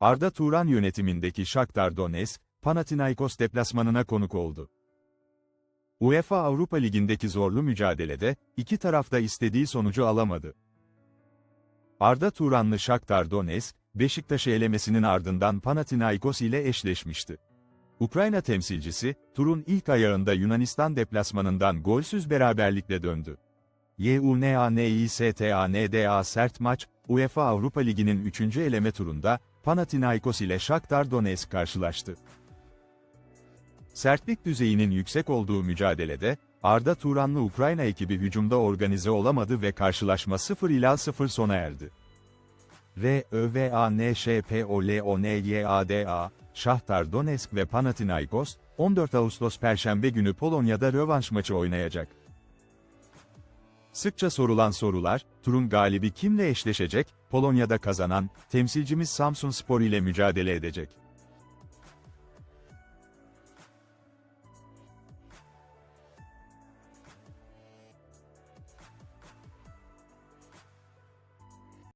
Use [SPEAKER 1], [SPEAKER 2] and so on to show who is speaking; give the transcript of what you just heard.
[SPEAKER 1] Arda Turan yönetimindeki Shakhtar Donetsk, Panathinaikos deplasmanına konuk oldu. UEFA Avrupa Ligi'ndeki zorlu mücadelede, iki taraf da istediği sonucu alamadı. Arda Turanlı Shakhtar Donetsk, Beşiktaş'ı elemesinin ardından Panathinaikos ile eşleşmişti. Ukrayna temsilcisi, turun ilk ayağında Yunanistan deplasmanından golsüz beraberlikle döndü. YUNANİSTANDA sert maç, UEFA Avrupa Ligi'nin 3. eleme turunda, Panathinaikos ile Shakhtar Donetsk karşılaştı. Sertlik düzeyinin yüksek olduğu mücadelede, Arda Turanlı Ukrayna ekibi hücumda organize olamadı ve karşılaşma 0 ila 0 sona erdi. RÖVANŞPOLONYADA, Shakhtar Donetsk ve Panathinaikos, 14 Ağustos Perşembe günü Polonya'da rövanş maçı oynayacak. Sıkça sorulan sorular, turun galibi kimle eşleşecek, Polonya'da kazanan, temsilcimiz Samsun Spor ile mücadele edecek.